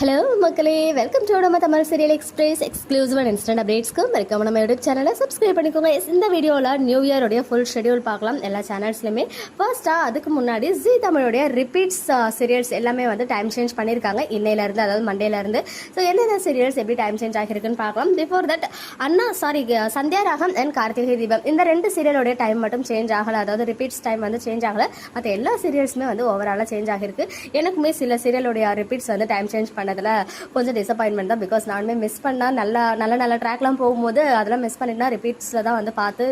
Hello மக்களே. Welcome to நம்ம Tamil serial express exclusive and instant அப்டேட்ஸ்க்கு மறக்காம நம்ம யூடியூப் சேனலை சப்ஸ்கிரைப் பண்ணிக்கோங்க. இந்த வீடியோவில் நியூ இயருடைய ஃபுல் ஷெடியூல் பார்க்கலாம். எல்லா சேனல்ஸ்லையுமே ஃபர்ஸ்ட்டாக அதுக்கு முன்னாடி ஜி தமிழுடைய ரிப்பீட்ஸ் சீரியல்ஸ் எல்லாமே வந்து டைம் சேஞ்ச் பண்ணியிருக்காங்க இன்னையிலேருந்து அதாவது மண்டேலேருந்து ஸோ என்னென்ன சீரியல்ஸ் எப்படி டைம் சேஞ்ச் ஆகிருக்குன்னு பார்க்கலாம். Before that Anna sorry Sandhya ராகம் அண்ட் கார்த்திகை தீபம். இந்த ரெண்டு சீரியலோடைய டைம் மட்டும் சேஞ்ச் ஆகலை. அதாவது ரிப்பீட்ஸ் டைம் வந்து சேஞ்ச் ஆகலை. மற்ற எல்லா சீரியல்ஸுமே வந்து ஓவராலாக சேஞ்ச் ஆகிருக்கு எனக்குமே சில சீரியலுடைய ரிப்பீட்ஸ் வந்து டைம் சேஞ்ச் பண்ணதில் கொஞ்சம் டிசப்பாயின்மெண்ட் தான். பிகாஸ் நானுமே மிஸ் பண்ணால் நல்ல நல்ல நல்ல ட்ராக்லாம் போகும்போது அதெல்லாம் மிஸ் பண்ணிட்டுனா ரிப்பீட்ஸில் தான் வந்து பார்த்து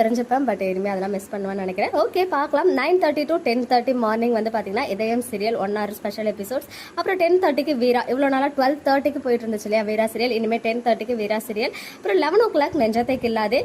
தெரிஞ்சுப்பேன். பட் இனிமேல் அதெல்லாம் மிஸ் பண்ணுவேன்னு நினைக்கிறேன். ஓகே பார்க்கலாம். Nine thirty to ten thirty morning வந்து பார்த்தீங்கன்னா Idhayam serial one hour special episodes அப்புறம் டென் தேர்ட்டிக்கு வீரா இவ்வளோ நாளாக டுவெல் தேர்ட்டிக்கு போயிட்டு இருந்துச்சு இல்லையா வீரா சீரியல் இனிமேல் டென் தேர்ட்டிக்கு வீரா சீரியல் அப்புறம் eleven o'clock Nenjathai Killadhe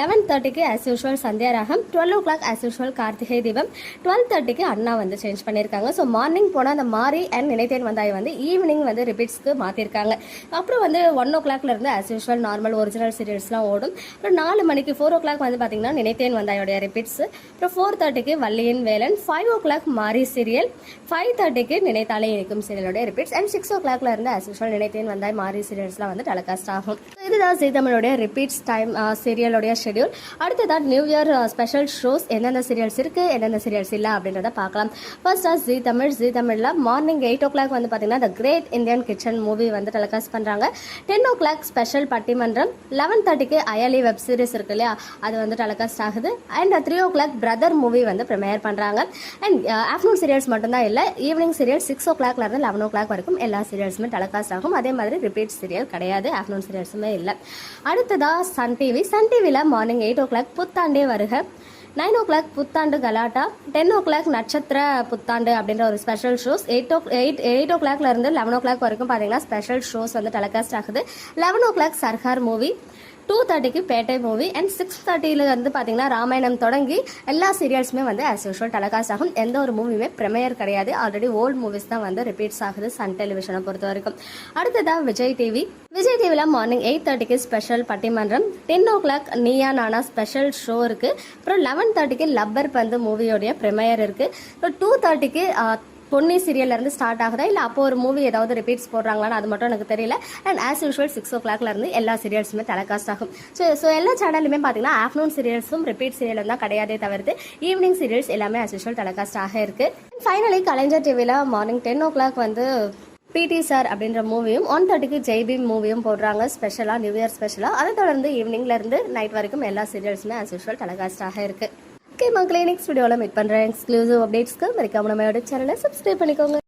eleven தேர்ட்டிக்கு as usual Sandhya Raagam twelve o'clock as usual Karthigai Deepam. Twelve தேர்ட்டிக்கு அண்ணா வந்து சேஞ்ச் பண்ணியிருக்காங்க. ஸோ மார்னிங் போனால் அந்த மாரி அண்ட் நினைத்தேன் வந்தாய் வந்து ஈவினிங் வந்து ரிப்பீட்ஸ்க்கு மாற்றிருக்காங்க அப்புறம் வந்து ஒன் ஓ கிளாக்லேருந்து ஆஸ் யூஷுவல் நார்மல் ஒரிஜினல் சீரியல்ஸ்லாம் ஓடும். அப்புறம் நாலு மணிக்கு ஃபோர் ஓ கிளாக் வந்து பார்த்தீங்கன்னா நினைத்தேன் வந்தாயோடைய ரிப்பீட்ஸ் அப்புறம் ஃபோர் தேர்ட்டிக்கு வள்ளியின் Velan five o'clock Maari serial five தேர்ட்டிக்கு நினைத்தாலே இருக்கும் சீரியலோட ரிப்பீட்ஸ் அண்ட் சிக்ஸ் ஓ கிளாக்ல இருந்து ஆஸ் யூஷுவல் நினைத்தேன் வந்தாய் மாரி சீரியல்ஸ்லாம் வந்து டெலகாஸ்ட் ஆகும். இதுதான் ஜி தமிழோடைய ரிப்பீட்ஸ் டைம் சீரியலோடைய ஷெடியூல் அடுத்ததான் நியூ இயர் ஸ்பெஷல் ஷோஸ் எந்தெந்த சீரியல்ஸ் இருக்குது எந்தெந்த சீரியல்ஸ் இல்லை அப்படின்றத பார்க்கலாம். ஃபர்ஸ்டா ஜி தமிழ் ஜி தமிழில் மார்னிங் எயிட் ஓ கிளாக் வந்து பார்த்தீங்கன்னா the great Indian kitchen movie வந்து டெலிகாஸ்ட் பண்ணுறாங்க டென் ஓ கிளாக் ஸ்பெஷல் பட்டிமன்றம் லெவன் தேர்ட்டிக்கு அயலி வெப் சீரிஸ் இருக்கு இல்லையா? அது வந்து டெலிகாஸ்ட் ஆகுது. And three o'clock brother movie வந்து ப்ரிமேர் பண்ணுறாங்க அண்ட் ஆஃப்டர்நூன் சீரியல்ஸ் மட்டும்தான் இல்லை ஈவினிங் சீரியல் சிக்ஸ் ஓ கிளாக்லேருந்து லெவன் ஓ கிளாக் வரைக்கும் எல்லா சீரியல்ஸுமே டெலிகாஸ்ட் ஆகும். அதே மாதிரி ரிப்பீட் சீரியல் கிடையாது ஆஃப்டர்நூன் சீரியல்ஸுமே இல்லை. அடுத்ததாக சன் டிவி சன் டிவியில் மார்னிங் எயிட் ஓ கிளாக் புத்தாண்டே வருக. நைன் ஓ கிளாக் புத்தாண்டு கலாட்டா டென் ஓ கிளாக் நட்சத்திர புத்தாண்டு அப்படின்ற ஒரு special shows eight o eight eight ஓ கிளாக்ல இருந்து லெவன் ஓ கிளாக் வரைக்கும் பார்த்தீங்கன்னா ஸ்பெஷல் ஷோஸ் வந்து டெலிகாஸ்ட் ஆகுது. Eleven o'clock Sarkar movie two தேர்ட்டிக்கு பேட்டை மூவி அண்ட் சிக்ஸ் தேர்ட்டியில் வந்து பார்த்தீங்கன்னா ராமாயணம் தொடங்கி எல்லா சீரியல்ஸுமே வந்து ஆஸ் யூஷுவல் டெலகாஸ்ட் ஆகும். எந்த ஒரு மூவியுமே ப்ரிமையர் கிடையாது. ஆல்ரெடி ஓல்ட் மூவிஸ் தான் வந்து ரிப்பீட்ஸ் ஆகுது சன் டெலிவிஷனை பொறுத்த வரைக்கும். அடுத்ததாக விஜய் டிவி விஜய் டிவியில் மார்னிங் எயிட் தேர்ட்டிக்கு ஸ்பெஷல் பட்டிமன்றம். Ten o'clock Neeya Naana special show இருக்குது அப்புறம் லெவன் தேர்ட்டிக்கு லப்பர் பந்து மூவியோடைய ப்ரிமையர் இருக்குது அப்புறம் டூ தேர்ட்டிக்கு பொன்னி சீரியல்லேருந்து ஸ்டார்ட் ஆகுதா? இல்லை அப்போ ஒரு மூவி ஏதாவது ரிப்பீட்ஸ் போடுறாங்களான்னு அது மட்டும் எனக்கு தெரியல. அண்ட் ஆஸ் யூஷுவல் சிக்ஸ் ஓ கிளாக்லேருந்து எல்லா சீரியல்ஸுமே டெலகாஸ்ட் ஆகும். ஸோ ஸோ எல்லா சேனலுமே பார்த்தீங்கன்னா ஆஃப்டர்நூன் சீரியல்ஸும் ரிப்பீட் சீரியலும் தான் கிடையாதே தவிர்த்து ஈவினிங் சீரியல்ஸ் எல்லாமே ஆஸ் யூஷுவல் டெலகாஸ்ட் ஆக இருக்குது ஃபைனலி கலைஞர் டிவியில் மார்னிங் டென் ஓ கிளாக் வந்து பிடி சார் அப்படின்ற மூவியும் ஒன் தேர்ட்டிக்கு ஜெய்பி மூவியும் போடுறாங்க. ஸ்பெஷலாக நியூ இயர் ஸ்பெஷலாக அதை தொடர்ந்து ஈவினிங்லேருந்து நைட் வரைக்கும் எல்லா சீரியல்ஸுமே ஆஸ் யூஷுவல் டெலகாஸ்ட் ஆக இருக்குது ஓகே மக்களே நெக்ஸ்ட் வீடியோவில் மீட் பண்ணுறேன் எக்ஸ்க்ளூசிவ் அப்டேட்ஸ்க்கு மறக்காம நம்ம சேனலை சப்ஸ்கிரைப் பண்ணிக்கோங்க.